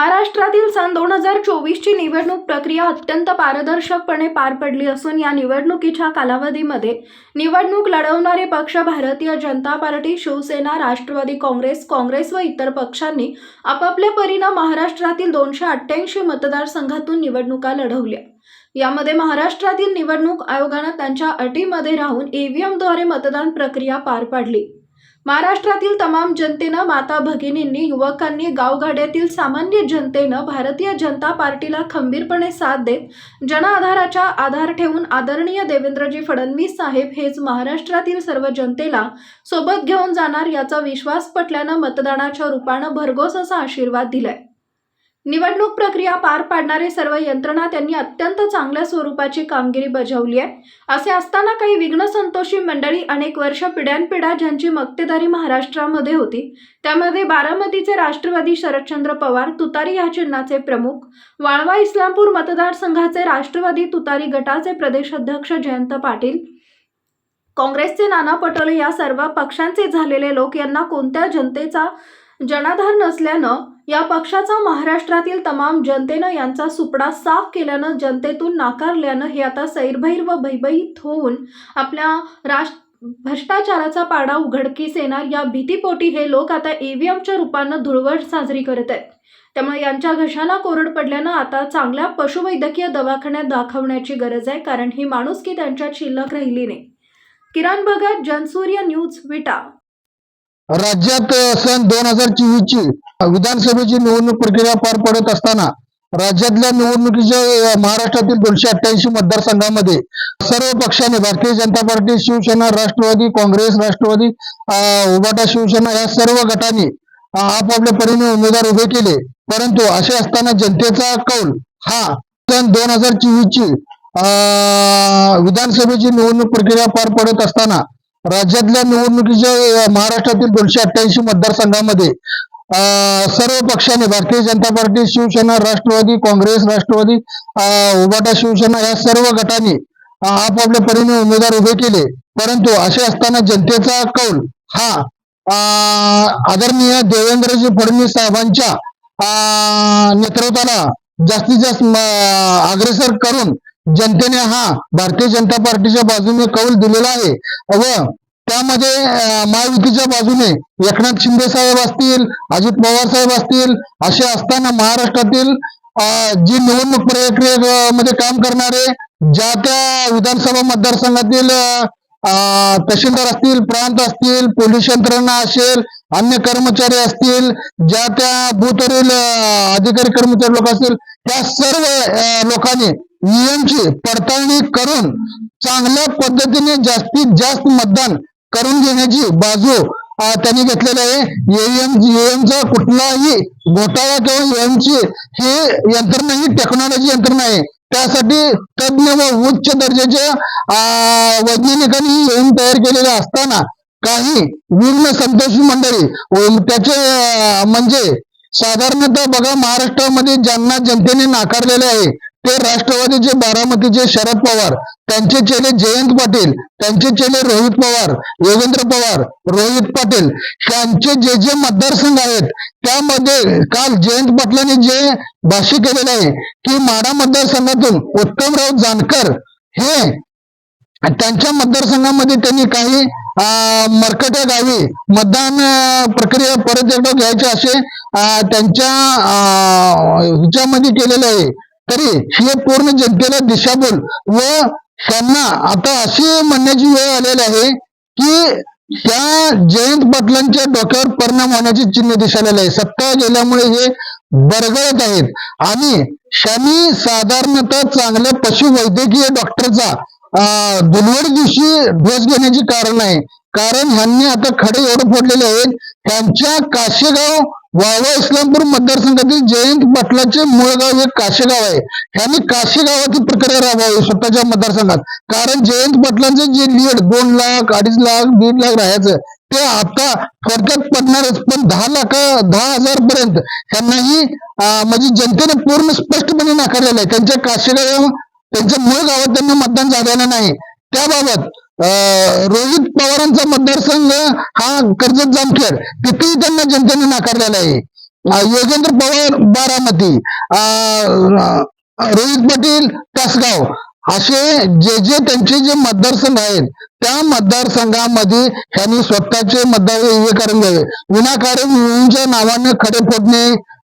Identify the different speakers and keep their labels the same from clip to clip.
Speaker 1: महाराष्ट्रातील सन दोन हजार चोवीसची निवडणूक प्रक्रिया अत्यंत पारदर्शकपणे पार पडली असून या निवडणुकीच्या कालावधीमध्ये निवडणूक लढवणारे पक्ष Bharatiya Janata party Shivsena Rashtrawadi Congress Congress व इतर पक्षांनी आपापल्या परीनं महाराष्ट्रातील दोनशे अठ्ठ्याऐंशी मतदारसंघातून निवडणुका लढवल्या. यामध्ये महाराष्ट्रातील निवडणूक आयोगानं त्यांच्या अटीमध्ये राहून ईव्हीएमद्वारे मतदान प्रक्रिया पार पाडली. महाराष्ट्रातील तमाम जनतेनं माता भगिनींनी युवकांनी गावगाड्यातील सामान्य जनतेनं भारतीय जनता पार्टीला खंबीरपणे साथ देत जनआधाराचा आधार ठेवून आदरणीय देवेंद्रजी फडणवीस साहेब हेच महाराष्ट्रातील सर्व जनतेला सोबत घेऊन जाणार याचा विश्वास पटल्यानं मतदानाच्या रूपानं भरघोस असा आशीर्वाद दिलाय. निवडणूक प्रक्रिया पार पाडणारे सर्व यंत्रणा त्यांनी अत्यंत चांगल्या स्वरूपाची कामगिरी बजावली आहे. असे असताना काही विघ्न संतोषी मंडळी अनेक वर्ष पिढ्यानपिढ्या ज्यांची मक्तेदारी महाराष्ट्रामध्ये होती त्यामध्ये बारामतीचे राष्ट्रवादी शरदचंद्र पवार तुतारी या चिन्हाचे प्रमुख वाळवा इस्लामपूर मतदारसंघाचे राष्ट्रवादी तुतारी गटाचे प्रदेशाध्यक्ष जयंत पाटील काँग्रेसचे नाना पटोले या सर्व पक्षांचे झालेले लोक यांना कोणत्या जनतेचा जनाधार नसल्यानं या पक्षाचा महाराष्ट्रातील तमाम जनतेनं यांचा सुपडा साफ केल्यानं जनतेतून नाकारल्यानं हे आता सैरभैर व भयभीत होऊन आपल्या राष्ट्र भ्रष्टाचाराचा पाडा उघडकीस येणार. या भीतीपोटी हे लोक आता ईव्हीएमच्या रूपानं धुळवड साजरी करत आहेत. त्यामुळे यांच्या घशाला कोरड पडल्यानं आता चांगल्या पशुवैद्यकीय दवाखान्यात दाखवण्याची गरज आहे कारण ही माणुसकी त्यांच्यात शिल्लक राहिली नाही. किरण भगत जनसूर्य न्यूज विटा.
Speaker 2: राज्यात सन दोन हजार चोवीस ची विधानसभेची निवडणूक प्रक्रिया पार पडत असताना राज्यातल्या निवडणुकीच्या महाराष्ट्रातील दोनशे अठ्ठ्याऐंशी मतदारसंघामध्ये सर्व पक्षाने भारतीय जनता पार्टी शिवसेना राष्ट्रवादी काँग्रेस राष्ट्रवादी अ, उभाटा शिवसेना या सर्व गटांनी आपापल्या परीने उमेदवार उभे केले. परंतु असे असताना जनतेचा कौल हा सन दोन हजार चोवीस ची विधानसभेची निवडणूक प्रक्रिया पार पडत असताना राज्यातल्या निवडणुकीच्या महाराष्ट्रातील दोनशे अठ्ठ्याऐंशी मतदारसंघामध्ये सर्व पक्षाने भारतीय जनता पार्टी शिवसेना राष्ट्रवादी काँग्रेस राष्ट्रवादी उभाटा शिवसेना या सर्व गटांनी आपापल्या परीने उमेदवार उभे केले. परंतु असे असताना जनतेचा कौल हा अ, आदरणीय देवेंद्रजी फडणवीस साहेबांच्या अ, नेतृत्वाला जास्तीत जास्त अग्रेसर करून जनतेने हा भारतीय जनता पार्टीच्या बाजूने कौल दिलेला आहे. व त्यामध्ये महायुतीच्या बाजूने एकनाथ शिंदे साहेब असतील अजित पवार साहेब असतील असे असताना महाराष्ट्रातील जी निवडणूक प्रक्रियेमध्ये काम करणारे ज्या त्या विधानसभा मतदारसंघातील तहसीलदार असतील प्रांत असतील पोलीस यंत्रणा असेल अन्य कर्मचारी असतील ज्या त्या बूथवरील अधिकारी कर्मचारी लोक असतील त्या सर्व लोकांनी नियमची पडताळणी करून चांगल्या पद्धतीने जास्तीत जास्त मतदान करून घेण्याची बाजू त्यांनी घेतलेली आहे. एएम एएमचा कुठलाही घोटाळा किंवा एएमची हे यंत्रणा ही टेक्नॉलॉजी यंत्रणा आहे त्यासाठी तज्ञ व उच्च दर्जाच्या वैज्ञानिकांनी एएम तयार केलेले असताना काही विघ्न संतोषी मंडळी त्याचे म्हणजे साधारणतः बघा महाराष्ट्रामध्ये ज्यांना जनतेने नाकारलेले आहे ते राष्ट्रवादीचे बारामतीचे शरद पवार त्यांचे चेले जयंत पाटील त्यांचे चेले रोहित पवार योगेंद्र पवार रोहित पाटील यांचे जे जे मतदारसंघ आहेत त्यामध्ये काल जयंत पाटलांनी जे भाष्य केलेलं आहे की माडा मतदारसंघातून उत्तमराव जानकर हे त्यांच्या मतदारसंघामध्ये त्यांनी काही मरकट्या गावी मतदान प्रक्रिया परत एकदा घ्यायचे असे त्यांच्या ह्याच्यामध्ये केलेलं आहे. तरी हे पूर्ण जनतेला दिशाभूल. व त्यांना आता अशी म्हणण्याची वेळ आलेली आहे की त्या जयंत पाटलांच्या डोक्यावर परिणाम होण्याची चिन्ह दिसायला आहे सत्ता गेल्यामुळे हे बरगळत आहेत. आणि शनी साधारणतः चांगल्या पशुवैद्यकीय डॉक्टरचा अं, दुर्वड दिवशी डोस घेण्याची कारण आहे कारण ह्यांनी आता खडे एवढे फोडलेले आहेत. त्यांच्या काशेगाव वावा इस्लामपूर मतदारसंघातील जयंत पाटलाचे मूळ गाव हे काशेगाव आहे. ह्यांनी काशेगावाची प्रक्रिया राबवावी स्वतःच्या मतदारसंघात. कारण जयंत पाटलांचं जे लीड दोन लाख अडीच लाख दीड लाख राहायचं ते आता थोडक्यात पडणारच. पण दहा लाख दहा हजार पर्यंत ह्यांनाही म्हणजे जनतेने पूर्ण स्पष्टपणे नाकारलेलं आहे. त्यांच्या काशेगाव त्यांच्या मूळ गावात त्यांना मतदान झालेलं नाही. त्याबाबत अं, रोहित पवारांचा मतदारसंघ हा कर्जत जामखेड तिथेही त्यांना जनतेने नाकारलेला आहे. योगेंद्र पवार बारामती रोहित पाटील तासगाव असे जे जे त्यांचे जे मतदारसंघ आहेत त्या मतदारसंघामध्ये ह्यांनी स्वतःचे मतदार हे विनाकारण नावाने खडे फोडणे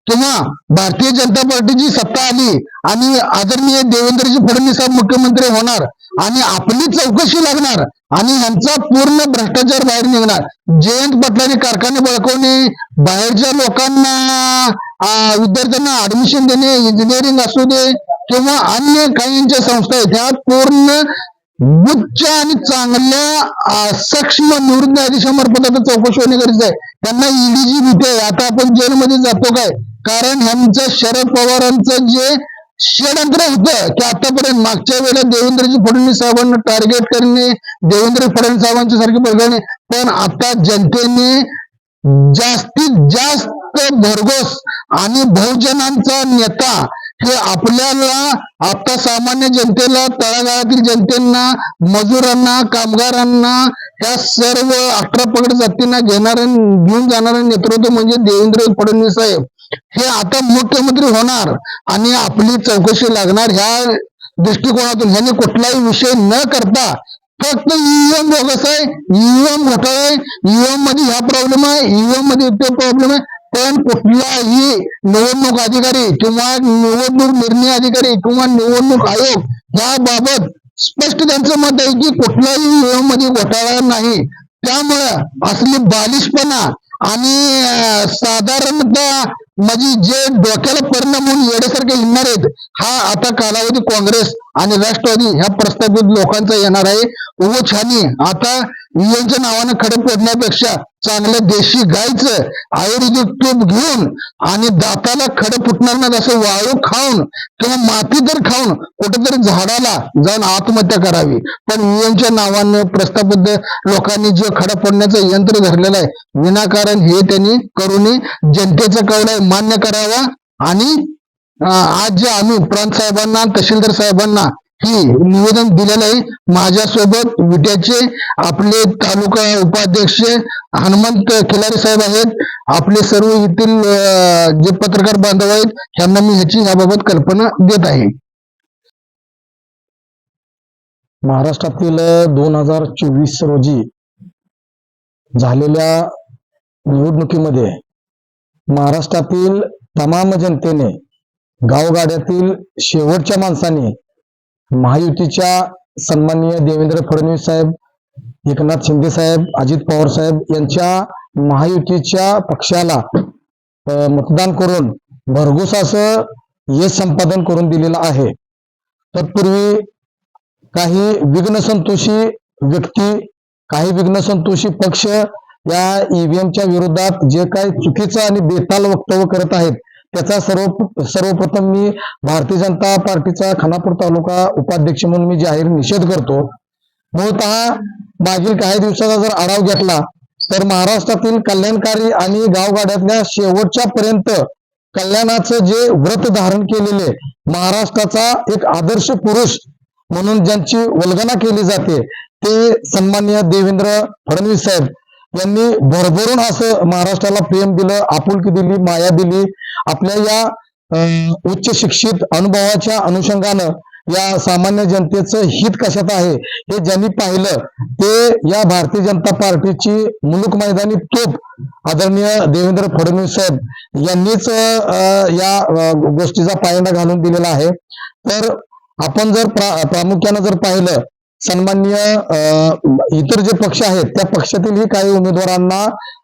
Speaker 2: किंवा भारतीय जनता पार्टीची सत्ता आली आणि आदरणीय देवेंद्रजी फडणवीस साहेब मुख्यमंत्री होणार आणि आपली चौकशी लागणार आणि ह्यांचा पूर्ण भ्रष्टाचार बाहेर निघणार. जयंत पाटलांनी कारखाने बळकवणे बाहेरच्या लोकांना विद्यार्थ्यांना ऍडमिशन देणे इंजिनिअरिंग असू दे किंवा अन्य काहींच्या संस्था आहेत ह्या पूर्ण उच्च आणि चांगल्या सक्षम निवृत्त न्यायाधीशामार्फत आता चौकशी होणे गरजेचं आहे. त्यांना ईडीची भीती आहे. आता आपण जेलमध्ये जातो काय? कारण ह्यांचं शरद पवारांचं जे षडयंत्र होतं की आतापर्यंत मागच्या वेळेला देवेंद्रजी फडणवीस साहेबांना टार्गेट करणे देवेंद्र फडणवीस साहेबांच्या सारखे बघणे पण आता जनतेने जास्तीत जास्त भरघोस आणि बहुजनांचा नेता हे आपल्याला आता सामान्य जनतेला तळागाळातील जनतेना मजुरांना कामगारांना ह्या सर्व अठरा पगड जातींना घेणाऱ्या घेऊन जाणारे नेतृत्व म्हणजे देवेंद्र फडणवीस साहेब. हे आता मुख्यमंत्री होणार आणि आपली चौकशी लागणार ह्या दृष्टिकोनातून. ह्याने कुठलाही विषय न करता फक्त ईव्हीएम बोगस आहे ईव्हीएम घोटाळा आहे ईव्हीएममध्ये ह्या प्रॉब्लेम आहे ईव्हीएममध्ये ते प्रॉब्लेम आहे. पण कुठलाही निवडणूक अधिकारी किंवा निवडणूक निर्णय अधिकारी किंवा निवडणूक आयोग याबाबत स्पष्ट त्यांचं मत आहे की कुठलाही ईव्हीएममध्ये घोटाळा नाही. त्यामुळं असली बालिशपणा आणि साधारणतः म्हणजे जे डोक्याला परिणाम होऊन येण्यासारखे येणार आहेत हा आता कालावधी काँग्रेस आणि राष्ट्रवादी ह्या प्रस्थापित लोकांचा येणार आहे. उगो छानी आता यांच्या नावानं खडे फोडण्यापेक्षा चांगलं देशी गायचं आयुर्वेदिक तूप घेऊन आणि दाताला खडक फुटणार नाही असं वाळू खाऊन किंवा माती तर खाऊन कुठेतरी झाडाला जाऊन आत्महत्या करावी. पण यांच्या नावानं प्रस्थापित लोकांनी जे खडक फोडण्याचं यंत्र धरलेलं आहे विनाकारण हे त्यांनी करून जनतेचा कौल आहे मान्य करावा. आणि आज जे आम्ही प्रांत साहेबांना तहसीलदार साहेबांना ही निवेदन दिलेलं आहे. माझ्यासोबत विट्याचे आपले तालुका उपाध्यक्ष हनुमंत खिलारे साहेब आहेत. आपले सर्व येथील जे पत्रकार बांधव आहेत त्यांना मी ह्याची याबाबत कल्पना देत आहे.
Speaker 3: महाराष्ट्रातील दोन हजार चोवीस रोजी झालेल्या निवडणुकीमध्ये महाराष्ट्रातील तमाम जनतेने गावगाड्यातील शेवटच्या माणसाने महायुतीच्या सन्माननीय देवेंद्र फडणवीस साहेब एकनाथ शिंदे साहेब अजित पवार साहेब यांच्या महायुतीच्या पक्षाला मतदान करून भरघोस असं यश संपादन करून दिलेलं आहे. तत्पूर्वी काही विघ्नसंतोषी व्यक्ती काही विघ्नसंतोषी पक्ष या ईव्हीएमच्या विरोधात जे काही चुकीचं आणि बेताल वक्तव्य करत आहेत त्याचा सर्व सर्वप्रथम मी भारतीय जनता पार्टीचा खानापूर तालुका उपाध्यक्ष म्हणून मी जाहीर निषेध करतो. मूळतः मागील काही दिवसाचा जर आढावा घेतला तर महाराष्ट्रातील कल्याणकारी आणि गावगाड्यातल्या शेवटच्या पर्यंत कल्याणाचं जे व्रत धारण केलेले महाराष्ट्राचा एक आदर्श पुरुष म्हणून ज्यांची वल्गना केली जाते ते सन्माननीय देवेंद्र फडणवीस साहेब यांनी भरभरून असं महाराष्ट्राला प्रेम दिलं आपुलकी दिली माया दिली आपल्या या उच्च शिक्षित अनुभवाच्या अनुषंगानं या सामान्य जनतेचं हित कशात आहे हे ज्यांनी पाहिलं ते या भारतीय जनता पार्टीची मुलुक मैदानी तोप आदरणीय देवेंद्र फडणवीस साहेब यांनीच या गोष्टीचा पायंडा घालून दिलेला आहे. तर आपण जर प्रा- प्रामुख्यानं जर पाहिलं सन्माननीय अं, इतर जे पक्ष आहेत त्या पक्षातीलही काही उमेदवारांना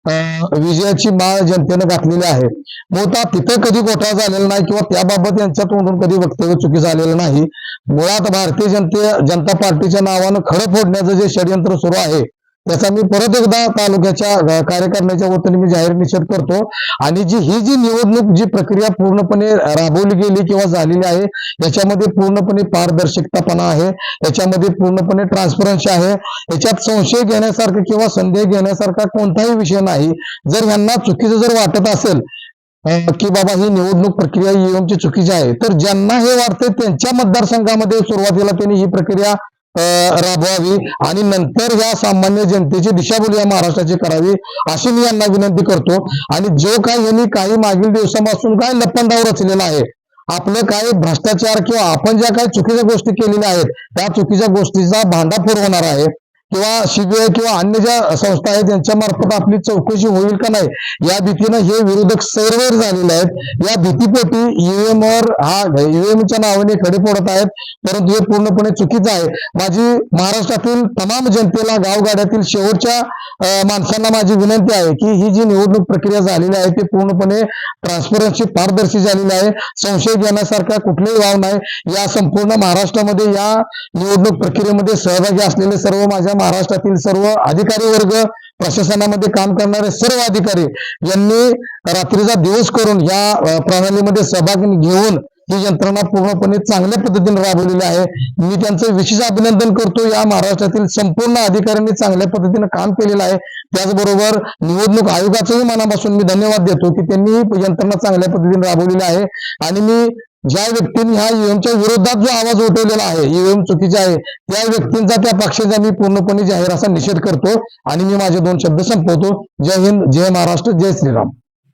Speaker 3: अं, विजयाची माळ जनतेनं घातलेली आहे. मुळात तिथं कधी घोटाळा झालेला नाही किंवा त्याबाबत यांच्या तोंडून कधी वक्तव्य चुकी झालेलं नाही. मुळात भारतीय जनते जनता पार्टीच्या नावानं खडं फोडण्याचं जे षडयंत्र सुरू आहे त्याचा मी परत एकदा तालुक्याच्या अं, कार्यकारिणीच्या वतीने मी जाहीर निषेध करतो. आणि जी ही जी निवडणूक जी प्रक्रिया पूर्णपणे राबवली गेली किंवा झालेली आहे याच्यामध्ये पूर्णपणे पारदर्शकतापणा आहे याच्यामध्ये पूर्णपणे ट्रान्सपरन्सी आहे. याच्यात संशय घेण्यासारखा किंवा संदेह घेण्यासारखा कोणताही विषय नाही. जर यांना चुकीचं जर वाटत असेल की बाबा ही निवडणूक प्रक्रिया ईएमची चुकीची आहे तर ज्यांना हे वाटतंय त्यांच्या मतदारसंघामध्ये सुरुवातीला त्यांनी ही प्रक्रिया राबवावी आणि नंतर या सामान्य जनतेची दिशाभूल या महाराष्ट्राची करावी अशी मी यांना विनंती करतो. आणि जो काय यांनी काही मागील दिवसापासून काय लपंडाव रचलेला आहे आपलं काय भ्रष्टाचार किंवा आपण ज्या काही चुकीच्या गोष्टी केलेल्या आहेत त्या चुकीच्या गोष्टीचा भांडाफोड होणार आहे. किंवा सीबीआय किंवा अन्य ज्या संस्था आहेत यांच्यामार्फत आपली चौकशी होईल का नाही या भीतीनं हे विरोधक सैरवैर झालेले आहेत. या भीतीपोटी ईव्हीएम वर हा ईव्हीएमच्या नावाने खडे फोडत आहेत परंतु हे पूर्णपणे चुकीचं आहे. माझी महाराष्ट्रातील तमाम जनतेला गावगाड्यातील शेवटच्या माणसांना माझी विनंती आहे की ही जी निवडणूक प्रक्रिया झालेली आहे ती पूर्णपणे ट्रान्सपरन्सी पारदर्शी झालेली आहे. संशय घेण्यासारखा कुठलाही वाव नाही. या संपूर्ण महाराष्ट्रामध्ये या निवडणूक प्रक्रियेमध्ये सहभागी असलेले सर्व माझ्या महाराष्ट्रातील सर्व अधिकारी वर्ग प्रशासनामध्ये काम करणारे सर्व अधिकारी यांनी रात्रीचा दिवस करून या प्रणालीमध्ये सहभाग घेऊन ही यंत्रणा पूर्णपणे चांगल्या पद्धतीने राबवलेली आहे. मी त्यांचं विशेष अभिनंदन करतो. या महाराष्ट्रातील संपूर्ण अधिकाऱ्यांनी चांगल्या पद्धतीने काम केलेलं आहे. त्याचबरोबर निवडणूक आयोगाचंही मनापासून मी धन्यवाद देतो की त्यांनी ही यंत्रणा चांगल्या पद्धतीने राबवलेली आहे. आणि मी ज्या व्यक्तींनी ह्या ईव्हीएमच्या विरोधात जो आवाज उठवलेला आहे ईव्हीएम चुकीचे आहे त्या व्यक्तींचा त्या पक्षाचा मी पूर्णपणे जाहीर असा निषेध करतो आणि मी माझे दोन शब्द संपवतो. जय हिंद जय महाराष्ट्र जय श्रीराम.